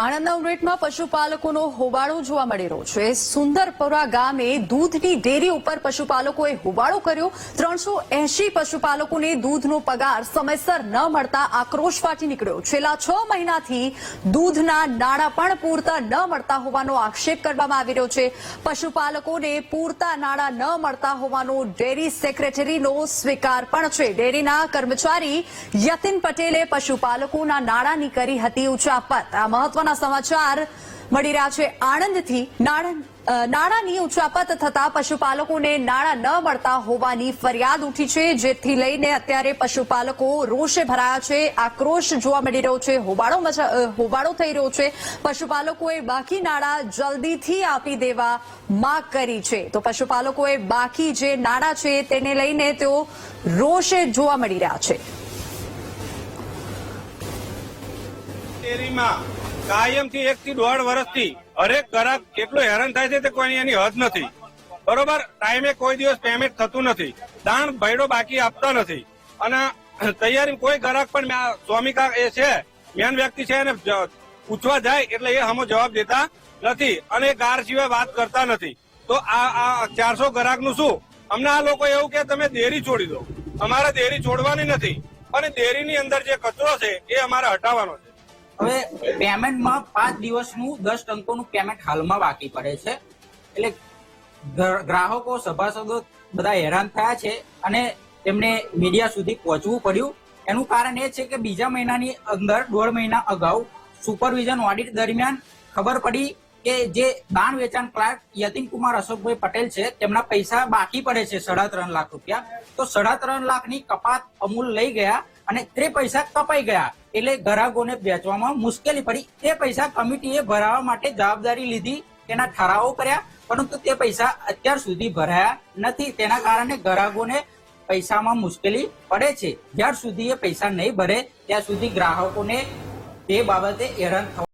આણંદના ઉમરેઠમાં પશુપાલકોનો હોબાળો જોવા મળી રહ્યો છે. સુંદરપુરા ગામે દૂધની ડેરી ઉપર પશુપાલકોએ હોબાળો કર્યો. ત્રણસો એસી પશુપાલકોને દૂધનો પગાર સમયસર ન મળતા આક્રોશ ફાટી નીકળ્યો. છેલ્લા છ મહિનાથી દૂધના નાણાં પણ પૂરતા ન મળતા હોવાનો આક્ષેપ કરવામાં આવી રહ્યો છે. પશુપાલકોને પૂરતા નાણાં ન મળતા હોવાનો ડેરી સેક્રેટરીનો સ્વીકાર પણ છે. ડેરીના કર્મચારી યતિન પટેલે પશુપાલકોના નાણાંની કરી હતી ઉચાપત. આ મહત્વના સમાચાર મળી રહ્યા છે આણંદથી. નાણાંની ઉચાપત થતા પશુપાલકોને નાણાં ન મળતા હોવાની ફરિયાદ ઉઠી છે, જેથી લઈને અત્યારે પશુપાલકો રોષે ભરાયા છે, આક્રોશ જોવા મળી રહ્યો છે, હોબાળો હોબાળો થઈ રહ્યો છે. પશુપાલકોએ બાકી નાણાં જલ્દીથી આપી દેવા માંગ કરી છે. તો પશુપાલકોએ બાકી જે નાણાં છે, તેને લઈને તેઓ રોષે જોવા મળી રહ્યા છે. ડેરીમાં કાયમથી એક થી દોઢ વર્ષથી હરેક ગ્રાહક એટલો હેરાન થાય છે તે કોઈ એની હદ નથી. બરોબર? ટાઈમે કોઈ દિવસ પેમેન્ટ થતું નથી. દાણ ભયડો બાકી આપતા નથી. અને તૈયારી કોઈ ગ્રાહક પણ સ્વામિકા એ છે, મેન વ્યક્તિ છે એને પૂછવા જાય એટલે એ હમો જવાબ દેતા નથી અને ગાર સિવાય વાત કરતા નથી. તો આ ચારસો ગ્રાહકનું શું? અમને આ લોકો એવું કે તમે ડેરી છોડી દો. અમારે દેરી છોડવાની નથી. અને ડેરીની અંદર જે કચરો છે એ અમારે હટાવવાનો છે. હવે પેમેન્ટમાં પાંચ દિવસનું દસ ટંકોનું પેમેન્ટ હાલમાં બાકી પડે છે. એટલે ગ્રાહકો, સભાસદો બધા હેરાન થયા છે અને તેમને મીડિયા સુધી પહોંચવું પડ્યું. એનું કારણ એ છે કે બીજા મહિનાની અંદર, દોઢ મહિના અગાઉ સુપરવિઝન ઓડિટ દરમિયાન ખબર પડી કે જે દાણ વેચાણ ક્લાર્ક યતિન કુમાર અશોકભાઈ પટેલ છે, તેમના પૈસા બાકી પડે છે સાડા ત્રણ લાખ રૂપિયા. તો સાડા ત્રણ લાખની કપાત અમૂલ લઈ ગયા. અને તે પૈસા કપાઈ ગયા. એટલે ગ્રાહકોને વેચવામાં મુશ્કેલી પડી. તે પૈસા કમિટીએ ભરાવા માટે જવાબદારી લીધી, તેના ઠરાવો કર્યા, પરંતુ તે પૈસા અત્યાર સુધી ભરાયા નથી. તેના કારણે ગ્રાહકોને પૈસામાં મુશ્કેલી પડે છે. જ્યાર સુધી એ પૈસા નહીં ભરે, ત્યાં સુધી ગ્રાહકોને તે બાબતે હેરાન થવા